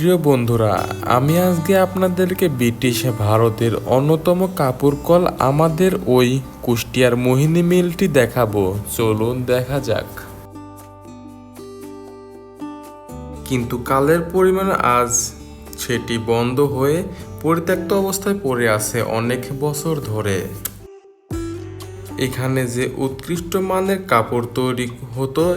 প্রিয় বন্ধুরা, আমি আজকে আপনাদেরকে ব্রিটিশ ভারতের অন্যতম কাপড় কল আমাদের ওই কুষ্টিয়ার মোহিনী মিলটি দেখাবো। চলুন দেখা যাক। কিন্তু কালের পরিমাণ আজ সেটি বন্ধ হয়ে পরিত্যক্ত অবস্থায় পড়ে আছে অনেক বছর ধরে। এখানে যে উৎকৃষ্ট মানের কাপড় তৈরি হতো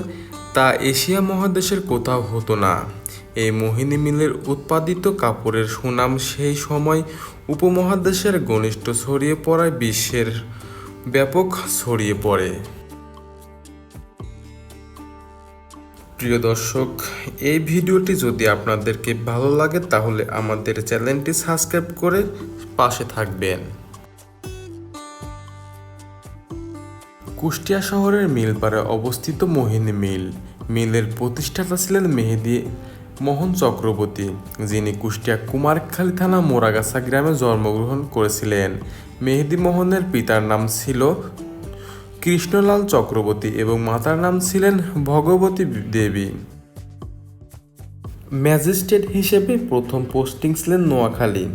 তা এশিয়া মহাদেশের কোথাও হতো না। এই মোহিনী মিলের উৎপাদিত কাপড়ের সুনাম সেই সময় উপমহাদেশের ঘনিষ্ঠ ছড়িয়ে পড়ায় বিশ্বের ব্যাপক ছড়িয়ে পড়ে। প্রিয় দর্শক, এই ভিডিওটি যদি আপনাদেরকে ভালো লাগে, তাহলে আমাদের চ্যানেলটি সাবস্ক্রাইব করে পাশে থাকবেন। কুষ্টিয়া শহরের মিলপাড়ে অবস্থিত মোহিনী মিল। মিলের প্রতিষ্ঠাতা ছিলেন মেহেদি মোহন চক্রবর্তী, যিনি কুষ্টিয়া কুমারখালী থানা মোরাগাছা গ্রামে জন্মগ্রহণ করেছিলেন। মেহেদি মোহনের পিতার নাম ছিল কৃষ্ণলাল চক্রবর্তী এবং মাতার নাম ছিলেন ভগবতী দেবী। ম্যাজিস্ট্রেট হিসেবে প্রথম পোস্টিং ছিলেন নোয়াখালী।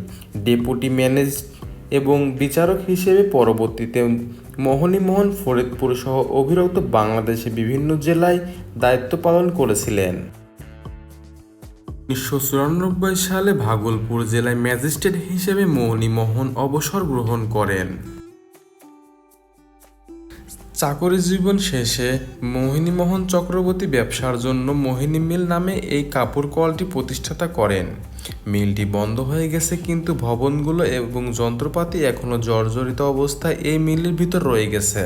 ডেপুটি ম্যানেজ এবং বিচারক হিসেবে পরবর্তীতে মোহনীমোহন ফরিদপুর সহ অভিরক্ত বাংলাদেশে বিভিন্ন জেলায় দায়িত্ব পালন করেছিলেন। উনিশশো চুরানব্বই সালে ভাগলপুর জেলায় ম্যাজিস্ট্রেট হিসেবে মোহনীমোহন অবসর গ্রহণ করেন। চাকরি জীবন শেষে মোহিনীমোহন চক্রবর্তী ব্যবসার জন্য মোহিনী মিল নামে এই কাপড় কলটি প্রতিষ্ঠাতা করেন। মিলটি বন্ধ হয়ে গেছে কিন্তু ভবনগুলো এবং যন্ত্রপাতি এখনও জর্জরিত অবস্থায় এই মিলের ভিতর রয়ে গেছে।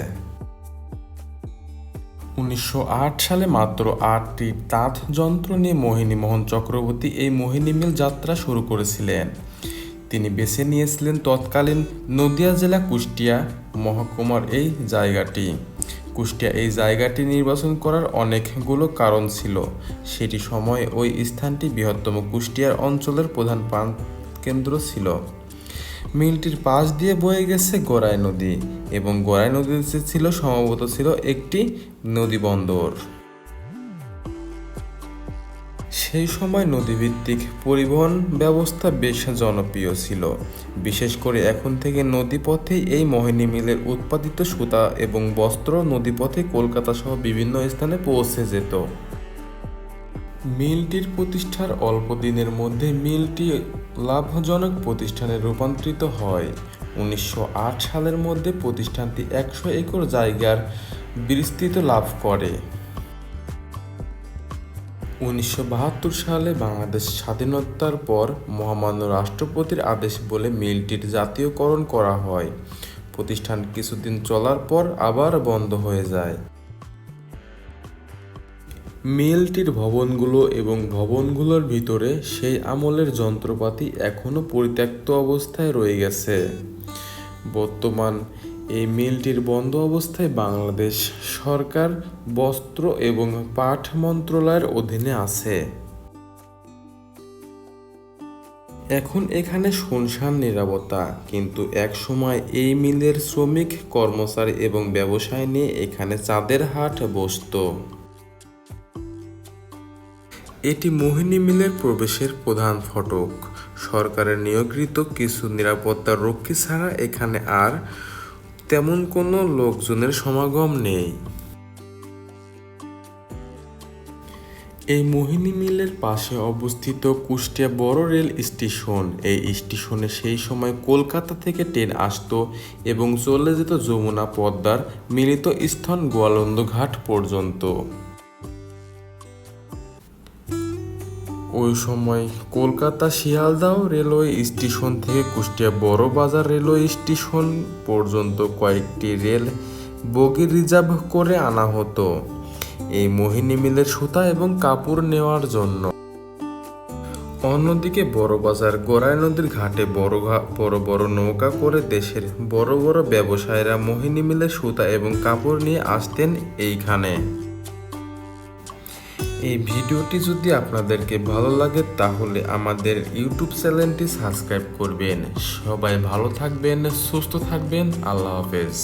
উনিশশো আট সালে মাত্র আটটি তাঁত যন্ত্র নিয়ে মোহিনী মোহন চক্রবর্তী এই মোহিনী মিল যাত্রা শুরু করেছিলেন। তিনি বেছে নিয়েছিলেন তৎকালীন নদিয়া জেলা কুষ্টিয়া মহকুমার এই জায়গাটি। কুষ্টিয়া এই জায়গাটি নির্বাচন করার অনেকগুলো কারণ ছিল। সেটি সময়ে ওই স্থানটি বৃহত্তম কুষ্টিয়ার অঞ্চলের প্রধান প্রাণ কেন্দ্র ছিল। মিলটির পাশ দিয়ে বয়ে গেছে গড়াই নদী এবং গড়াই নদীতে ছিল সম্ভবত ছিল একটি নদী বন্দর। সেই সময় নদীভিত্তিক পরিবহন ব্যবস্থা বেশ জনপ্রিয় ছিল। বিশেষ করে এখন থেকে নদীপথেই এই মোহিনী মিলের উৎপাদিত সুতা এবং বস্ত্র নদীপথে কলকাতা সহ বিভিন্ন স্থানে পৌঁছে যেত। মিলটির প্রতিষ্ঠার অল্প দিনের মধ্যে মিলটি লাভজনক প্রতিষ্ঠানে রূপান্তরিত হয়। উনিশশো আট সালের মধ্যে প্রতিষ্ঠানটি একশো একর জায়গার বিস্তৃত লাভ করে। উনিশশো বাহাত্তর সালে বাংলাদেশ স্বাধীনতার পর মহামান্য রাষ্ট্রপতির আদেশ বলে মিলটির জাতীয়করণ করা হয়। প্রতিষ্ঠান কিছুদিন চলার পর আবার বন্ধ হয়ে যায়। মিলটির ভবনগুলো এবং ভবনগুলোর ভিতরে সেই আমলের যন্ত্রপাতি এখনও পরিত্যক্ত অবস্থায় রয়ে গেছে। বর্তমান এই মিলটির বন্ধ অবস্থায় বাংলাদেশ সরকার বস্ত্র এবং পাট মন্ত্রণালয়ের অধীনে আছে। এখন এখানে শুনশান নিরাপত্তা, কিন্তু এক সময় এই মিলের শ্রমিক, কর্মচারী এবং ব্যবসায় নিয়ে এখানে চাঁদের হাট বসতো। এটি মোহিনী মিলের প্রবেশের প্রধান ফটক। সরকারের নিয়োগৃত কিছু নিরাপত্তা রক্ষী ছাড়া এখানে আর তেমন কোনো লোকজনের সমাগম নেই। এই মোহিনী মিলের পাশে অবস্থিত কুষ্টিয়া বড় রেল স্টেশন। এই স্টেশনে সেই সময় কলকাতা থেকে ট্রেন আসতো এবং চলে যেত যমুনা পদ্মার মিলিত স্থান গোয়ালন্দ ঘাট পর্যন্ত। ওই সময় কলকাতা শিয়ালদাহ রেলওয়ে স্টেশন থেকে কুষ্টিয়া বড় বাজার রেলওয়ে স্টেশন পর্যন্ত কয়েকটি রেল বগি রিজার্ভ করে আনা হতো। এই মোহিনী মিলের সুতা এবং কাপড় নেওয়ার জন্য। অন্যদিকে বড় বাজার গোড়াই নদীর ঘাটে বড় বড় বড় নৌকা করে দেশের বড় বড় ব্যবসায়ীরা মোহিনী মিলের সুতা এবং কাপড় নিয়ে আসতেন এইখানে। এই ভিডিওটি যদি আপনাদেরকে ভালো লাগে, তাহলে আমাদের ইউটিউব চ্যানেলটি সাবস্ক্রাইব করবেন। সবাই ভালো থাকবেন, সুস্থ থাকবেন। আল্লাহ হাফেজ।